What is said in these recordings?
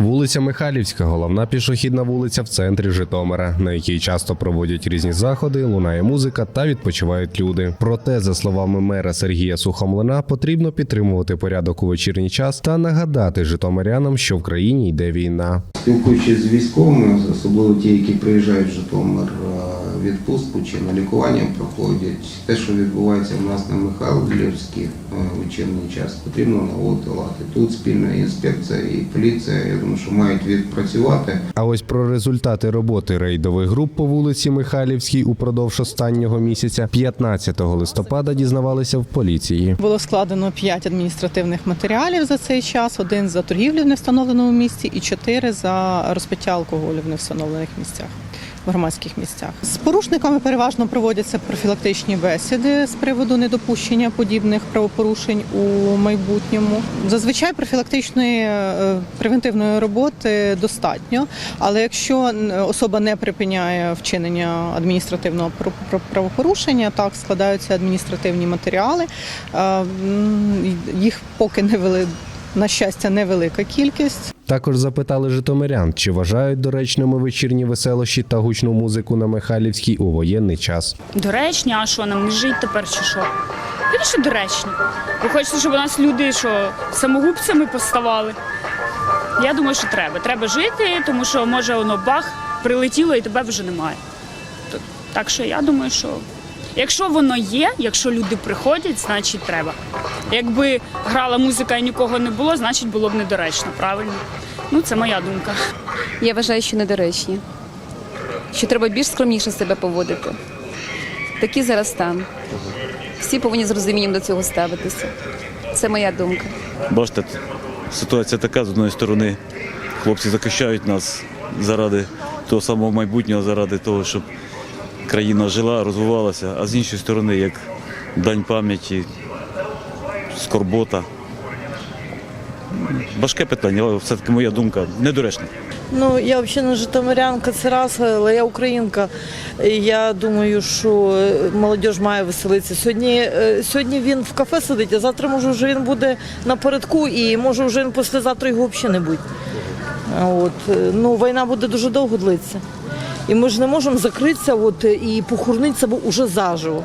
Вулиця Михайлівська, головна пішохідна вулиця в центрі Житомира, на якій часто проводять різні заходи, лунає музика та відпочивають люди. Проте, за словами мера Сергія Сухомлина, потрібно підтримувати порядок у вечірній час та нагадати житомирянам, що в країні йде війна. Спілкуючись з військовими, особливо ті, які приїжджають в Житомир відпустку чи на лікування проходять, те, що відбувається в нас на Михайлівській вечірній час, потрібно наводити. Тут спільна інспекція і поліція, я думаю, що мають відпрацювати. А ось про результати роботи рейдових груп по вулиці Михайлівській упродовж останнього місяця, 15 листопада, дізнавалися в поліції. Було складено 5 адміністративних матеріалів за цей час: один за торгівлю в невстановленому місці і чотири за розпиття алкоголю в невстановлених місцях. В громадських місцях з порушниками переважно проводяться профілактичні бесіди з приводу недопущення подібних правопорушень у майбутньому. Зазвичай профілактичної е, превентивної роботи достатньо, але якщо особа не припиняє вчинення адміністративного пр- пр- правопорушення, так складаються адміністративні матеріали. Е, Їх поки не вели. На щастя, невелика кількість. Також запитали житомирян, чи вважають доречними вечірні веселощі та гучну музику на Михайлівській у воєнний час. Доречні, а що нам не жить тепер чи що? Більше доречні. Ви хочете, щоб у нас люди що самогубцями поставали? Я думаю, що треба. Треба жити, тому що може воно бах, прилетіло і тебе вже немає. Так що я думаю, що якщо воно є, якщо люди приходять, значить треба. Якби грала музика і нікого не було, значить було б недоречно, правильно? Ну, це моя думка. Я вважаю, що недоречні. Що треба більш скромніше себе поводити. Такий зараз стан. Всі повинні з розумінням до цього ставитися. Це моя думка. Бачите, ситуація така, з одної сторони, хлопці захищають нас заради того самого майбутнього, заради того, щоб країна жила, розвивалася, а з іншої сторони, як дань пам'яті, скорбота. Важке питання, але все-таки моя думка недоречна. Ну, я взагалі не житомирянка, це раз, але я українка. Я думаю, що е, молодь має веселитися. Сьогодні, е, сьогодні він в кафе сидить, а завтра може вже він буде напередку і може вже він післязавтра його взагалі не буде. От, е, ну, війна буде дуже довго длитися. І ми ж не можемо закритися от, е, і похоронити себе уже заживо.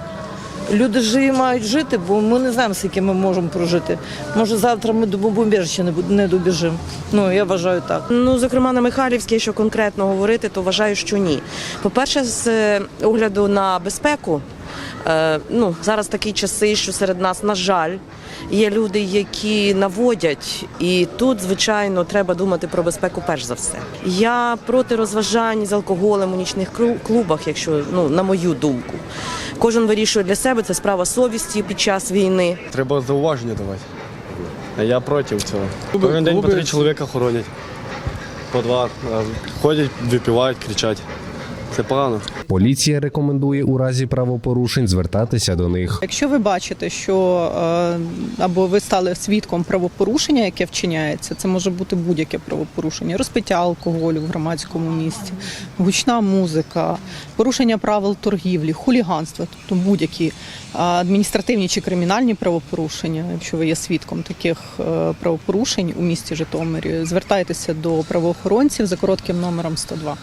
Люди живі мають жити, бо ми не знаємо, скільки ми можемо прожити. Може, завтра ми до бомбіжища не, не добіжимо. Ну, я вважаю так. Ну, зокрема, на Михайлівській, що конкретно говорити, то вважаю, що ні. По-перше, з е, огляду на безпеку, ну, зараз такі часи, що серед нас, на жаль, є люди, які наводять, і тут, звичайно, треба думати про безпеку перш за все. Я проти розважань з алкоголем у нічних клубах, якщо ну, на мою думку. Кожен вирішує для себе, це справа совісті під час війни. Треба зауваження давати. А я проти цього. Кожен день по три чоловіка хоронять. По два. Ходять, випивають, кричать. Це погано. Поліція рекомендує у разі правопорушень звертатися до них. Якщо ви бачите, що е, або ви стали свідком правопорушення, яке вчиняється, це може бути будь-яке правопорушення, розпиття алкоголю в громадському місці, гучна музика, порушення правил торгівлі, хуліганство, тобто будь-які е, адміністративні чи кримінальні правопорушення. Якщо ви є свідком таких е, правопорушень у місті Житомирі, звертайтеся до правоохоронців за коротким номером 102.